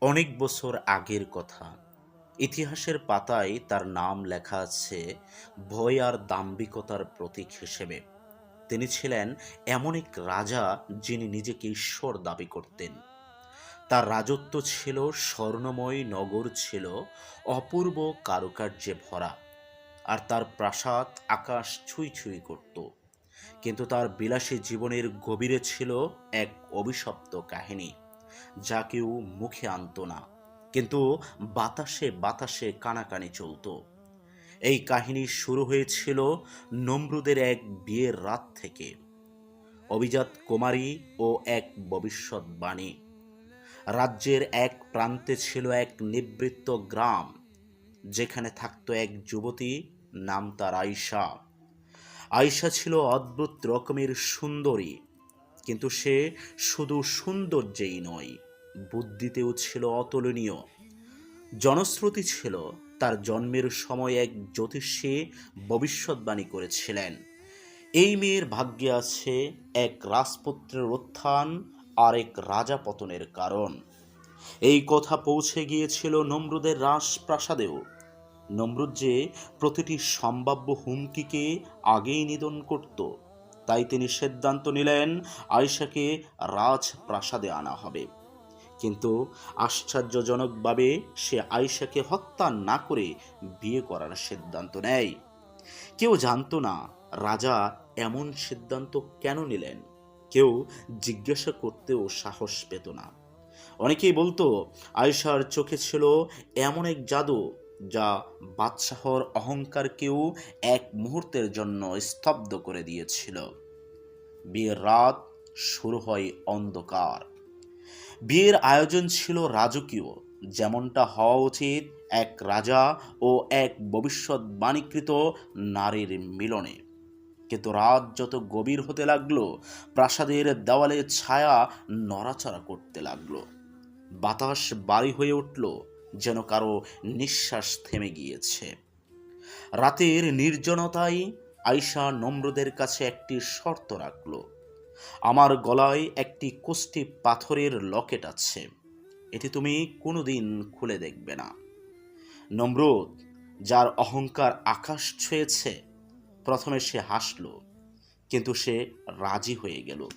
অনেক বছর আগের কথা। ইতিহাসের পাতায় তার নাম লেখা আছে ভয় আর দাম্ভিকতার প্রতীক হিসেবে। তিনি ছিলেন এমন এক রাজা যিনি নিজেকে ঈশ্বর দাবি করতেন। তার রাজত্ব ছিল স্বর্ণময় নগর ছিল অপূর্ব কারুকার্যে ভরা আর তার প্রাসাদ আকাশ ছুঁই ছুঁই করত। কিন্তু তার বিলাসী জীবনের গভীরে ছিল এক অভিশপ্ত কাহিনী। যা কেউ মুখে আনতো না। কিন্তু বাতাসে বাতাসে কানাকানি চলতো। এই কাহিনী শুরু হয়েছিল নমরুদের এক বিয়ের রাত থেকে। অভিজাত কুমারী ও এক ভবিষ্যৎবাণী রাজ্যের এক প্রান্তে ছিল এক নিবৃত্ত গ্রাম। যেখানে থাকতো এক যুবতী, নাম তার আয়শা। আয়শা ছিল অদ্ভুত রকমের সুন্দরী। কিন্তু সে শুধু সৌন্দর্যেই নয়, বুদ্ধিতেও ছিল অতুলনীয়। জনশ্রুতি ছিল তার জন্মের সময় এক জ্যোতিষে ভবিষ্যৎবাণী করেছিলেন। এই মেয়ের ভাগ্যে আছে এক রাজপুত্রের উত্থান আর এক রাজা পতনের কারণ। এই কথা পৌঁছে গিয়েছিল নমরুদের রাজপ্রাসাদেও। নমরুদ যে প্রতিটি সম্ভাব্য হুমকিকে আগেই নিধন করত তাই তিনি সিদ্ধান্ত নিলেন আয়শাকে রাজপ্রাসাদে আনা হবে। কিন্তু আশ্চর্যজনকভাবে সে আয়শাকে হত্যা না করে বিয়ে করার সিদ্ধান্ত নেয়। কেউ জানতো না রাজা এমন সিদ্ধান্ত কেন নিলেন। কেউ জিজ্ঞাসা করতেও সাহস পেত না। অনেকেই বলতো, আয়শার চোখে ছিল এমন এক জাদু যা বাদশাহর অহংকারকেও এক মুহূর্তের জন্য স্তব্ধ করে দিয়েছিল। বিয়ের রাত শুরু হয় অন্ধকার। বিয়ের আয়োজন ছিল রাজকীয়। যেমনটা হওয়া উচিত এক রাজা ও এক ভবিষ্যৎবাণীকৃত নারীর মিলনে। কিন্তু রাত যত গভীর হতে লাগল, প্রাসাদের দেওয়ালে ছায়া নড়াচড়া করতে লাগল। বাতাস বাড়ি হয়ে উঠল। যেন কারও নিঃশ্বাস থেমে গিয়েছে। রাতের নির্জনতায় আয়শা নম্রদের কাছে একটি শর্ত রাখল। আমার গলায় একটি কোষ্টি পাথরের লকেট আছে। এটি তুমি কোনোদিন খুলে দেখবে না। নম্রত যার অহংকার আকাশ ছুঁয়েছে, প্রথমে সে হাসল, কিন্তু সে রাজি হয়ে গেল।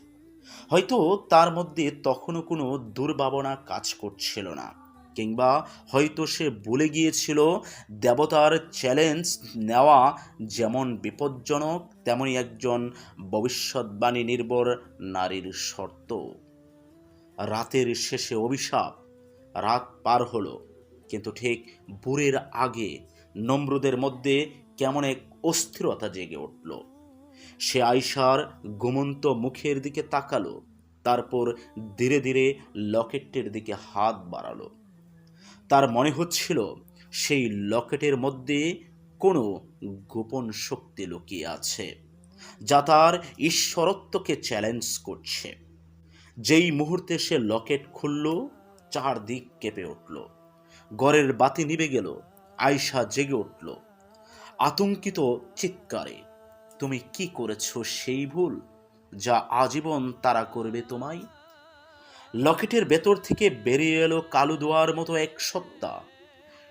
হয়তো তার মধ্যে তখনও কোনো দুর্ভাবনা কাজ করছিল না। কিংবা হয়তো সে ভুলে গিয়েছিল, দেবতার চ্যালেঞ্জ নেওয়া যেমন বিপজ্জনক তেমনই একজন ভবিষ্যৎবাণী নির্ভর নারীর শর্ত। রাতের শেষে অভিশাপ, রাত পার হলো, কিন্তু ঠিক ভোরের আগে নম্রদের মধ্যে কেমন এক অস্থিরতা জেগে উঠল। সে আয়সার ঘুমন্ত মুখের দিকে তাকালো, তারপর ধীরে ধীরে লকেটের দিকে হাত বাড়ালো। তার মনে হচ্ছিল সেই লকেটের মধ্যে কোনো গোপন শক্তি লুকিয়ে আছে, যা তার ঈশ্বরত্বকে চ্যালেঞ্জ করছে। যেই মুহূর্তে সে লকেট খুলল, চারদিক কেঁপে উঠল। ঘরের বাতি নিভে গেল আয়সা জেগে উঠল। আতঙ্কিত চিৎকারে, তুমি কি করেছ সেই ভুল যা আজীবন তারা করবে তোমায়? লকেটের ভেতর থেকে বেরিয়ে এলো কালো দোয়ার মতো এক সত্তা।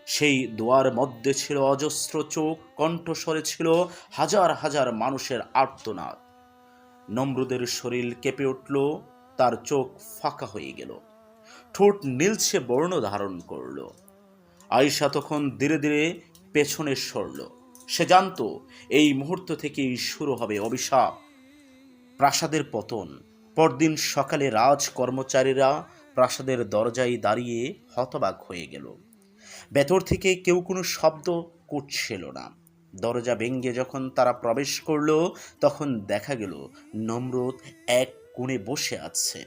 সেই দোয়ার মধ্যে ছিল অজস্র চোখ, কণ্ঠস্বরে ছিল হাজার হাজার মানুষের আর্তনাদ। নম্রদের শরীর কেঁপে উঠল, তার চোখ ফাঁকা হয়ে গেল। ঠোঁট নীলছে বর্ণ ধারণ করল। আয়সা তখন ধীরে ধীরে পেছনে সরল। সে জানতো, এই মুহূর্ত থেকেই শুরু হবে অভিশাপ। প্রাসাদের পতন। পরদিন সকালে রাজ কর্মচারীরা প্রাসাদের দরজায় দাঁড়িয়ে হতবাক হয়ে গেল। ভেতর থেকে কেউ কোনো শব্দ করছিল না। দরজা ভেঙ্গে যখন তারা প্রবেশ করল, তখন দেখা গেল নম্রত এক কোণে বসে আছে।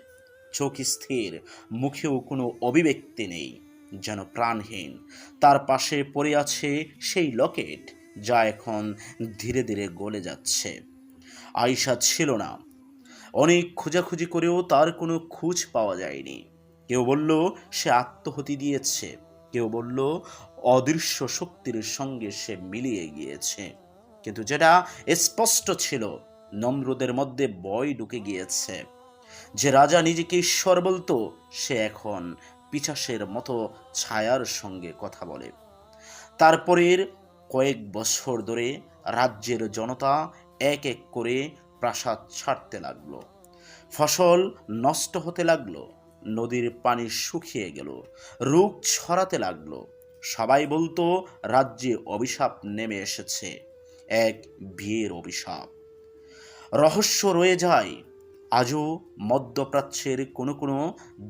চোখ স্থির, মুখেও কোনো অভিব্যক্তি নেই, যেন প্রাণহীন। তার পাশে পড়ে আছে সেই লকেট, যা এখন ধীরে ধীরে গলে যাচ্ছে। আয়সা ছিল না অনেক খোঁজাখুঁজি করেও তার কোনো খোঁজ পাওয়া যায়নি। কেউ বলল, সে আত্মহতি দিয়েছে। কেউ বলল, অদৃশ্য শক্তির সঙ্গে সে মিলিয়ে গিয়েছে। কিন্তু যেটা স্পষ্ট ছিল, নম্রদের মধ্যে বয় ঢুকে গিয়েছে। যে রাজা নিজেকে ঈশ্বর বলতো, সে এখন পিছাসের মতো ছায়ার সঙ্গে কথা বলে। তারপরের কয়েক বছর ধরে রাজ্যের জনতা এক এক করে প্রাসাদ ছাড়তে লাগল। ফসল নষ্ট হতে লাগল, নদীর পানি শুকিয়ে গেল, রোগ ছড়াতে লাগল। সবাই বলতো, রাজ্যে অভিশাপ নেমে এসেছে, এক বিয়ের অভিশাপ। রহস্য রয়ে যায়, আজও মধ্যপ্রাচ্যের কোনো কোনো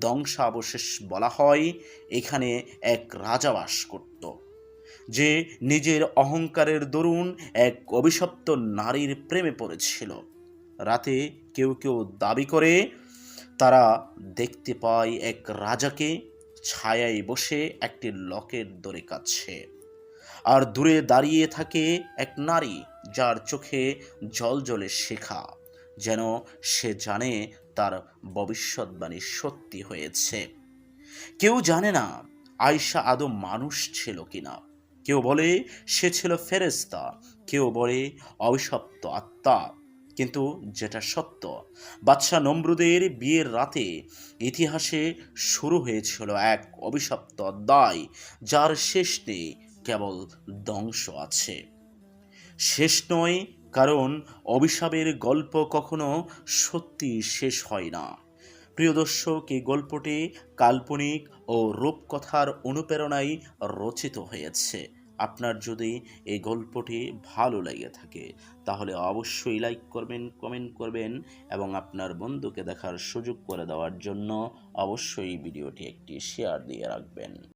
ধ্বংসাবশেষ বলা হয়, এখানে এক রাজা বাস করত, যে নিজের অহংকারের দরুন এক অভিশপ্ত নারীর প্রেমে পড়েছিল। রাতে কেউ কেউ দাবি করে, তারা দেখতে পায় এক রাজাকে ছায়ায় বসে একটি লকের ধরে কাচ্ছে আর দূরে দাঁড়িয়ে থাকে এক নারী যার চোখে জল জলে শেখা, যেন সে জানে তার ভবিষ্যৎবাণী সত্যি হয়েছে। কেউ জানে না আয়সা আদৌ মানুষ ছিল কিনা। কেউ বলে, সে ছিল ফেরেস্তা কেউ বলে, অভিশপ্ত আত্মা। কিন্তু যেটা সত্য, বাদশাহ নমরুদের বিয়ের রাতে ইতিহাসে শুরু হয়েছিল এক অভিশপ্ত অধ্যায় যার শেষ নেই, কেবল ধ্বংস আছে। শেষ নয়, কারণ অভিশাপের গল্প কখনো সত্যি শেষ হয় না। প্রিয় দর্শক, এই গল্পটি কাল্পনিক ও রূপকথার অনুপ্রেরণায় রচিত হয়েছে। আপনার যদি এই গল্পটি ভালো লেগে থাকে, তাহলে অবশ্যই লাইক করবেন কমেন্ট করবেন এবং আপনার বন্ধুকে দেখার সুযোগ করে দেওয়ার জন্য অবশ্যই ভিডিওটি একটি শেয়ার দিয়ে রাখবেন।